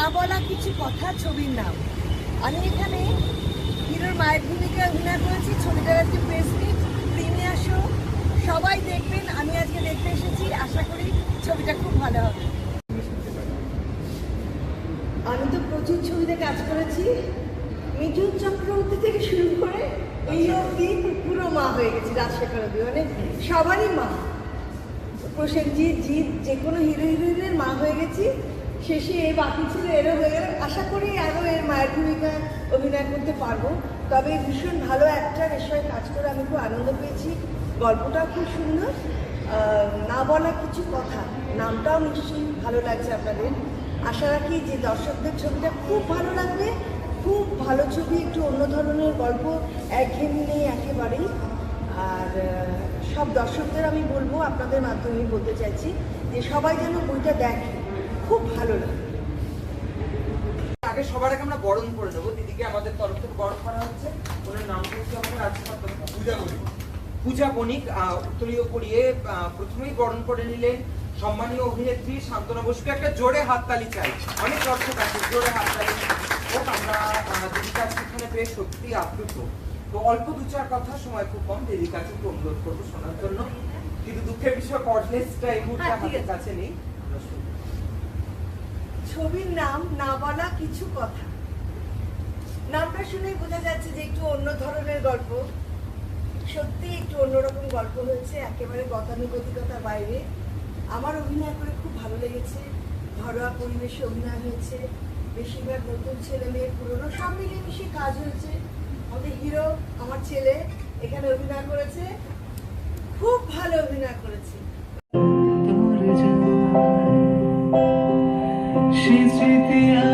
না বলা কিছু কথা ছবির নাম। আমি এখানে হিরোর মায়ের ভূমিকা অভিনয় করেছি ছবিটার আজকে প্রেস মিট প্রিমিয়ার শো সবাই দেখবেন আমি আজকে দেখতে এসেছি আশা করি ছবিটা খুব ভালো হবে। আমি তো প্রচুর ছবিতে কাজ করেছি। মিঠুন চক্রবর্তী থেকে শুরু করে এই অবধি পুরো মা হয়ে গেছি রাজশেখর অবধি মানে সবারই মা। প্রসেনজিৎ জিৎ যে কোনো হিরো হিরোইনের মা হয়ে গেছি। শেষে এ বাকি ছিল এরও হয়ে গেল। আশা করি আরও এর মায়ের ভূমিকা অভিনয় করতে পারব। তবে ভীষণ ভালো একটা বিষয়ে কাজ করে আমি খুব আনন্দ পেয়েছি। গল্পটাও খুব সুন্দর। না বলা কিছু কথা, নামটাও নিশ্চয়ই ভালো লাগছে আপনাদের। আশা রাখি যে দর্শকদের ছবিটা খুব ভালো লাগবে। খুব ভালো ছবি, একটু অন্য ধরনের গল্প একঘেয়েমি নেই একেবারেই। আর সব দর্শকদের আমি বলব, আপনাদের মাধ্যমে বলতে চাইছি যে সবাই যেন বইটা দেখে। ভালো লাগে। আগে সবার আগে আমরা বরণ করে দেবো দিদিকে আমাদের তরফ থেকে বরণ করা হচ্ছে। ওনার নাম হচ্ছে আমাদের রাজকুমার পূজা বণিক। পূজা বণিক উত্তরীয় আহ, প্রথমেই বরণ করে নিলেন সম্মানীয় অভিনেত্রী শান্তনা বসুকে একটা জোরে হাততালি চাই। অনেক দর্শক আছে জোরে হাততালি। হোক আমরা দিদির কাছে এখানে পেয়ে সত্যি আপ্লুত। তো অল্প দু চার কথা সময় খুব কম। দিদির কাছে একটু অনুরোধ করব শোনার জন্য। কিন্তু দুঃখের বিষয় কর্ডলেসটা এই মুহূর্তে হ্যাঁ, হাতের আছে। কাছে নেই। ছবির নাম না বলা কিছু কথা। নামটা শুনেই বোঝা যাচ্ছে যে একটু অন্য ধরনের গল্প। সত্যি একটু অন্যরকম গল্প হয়েছে, একেবারে গতানুগতিকতার বাইরে। আমার অভিনয় করে খুব ভালো লেগেছে। ঘরোয়া পরিবেশে অভিনয় হয়েছে। বেশিরভাগ নতুন ছেলে মেয়ে, পুরনো সব মিলিয়ে মিশিয়ে কাজ হয়েছে। আমাদের হিরো, আমার ছেলে এখানে অভিনয় করেছে। খুব ভালো অভিনয় করেছে। happy.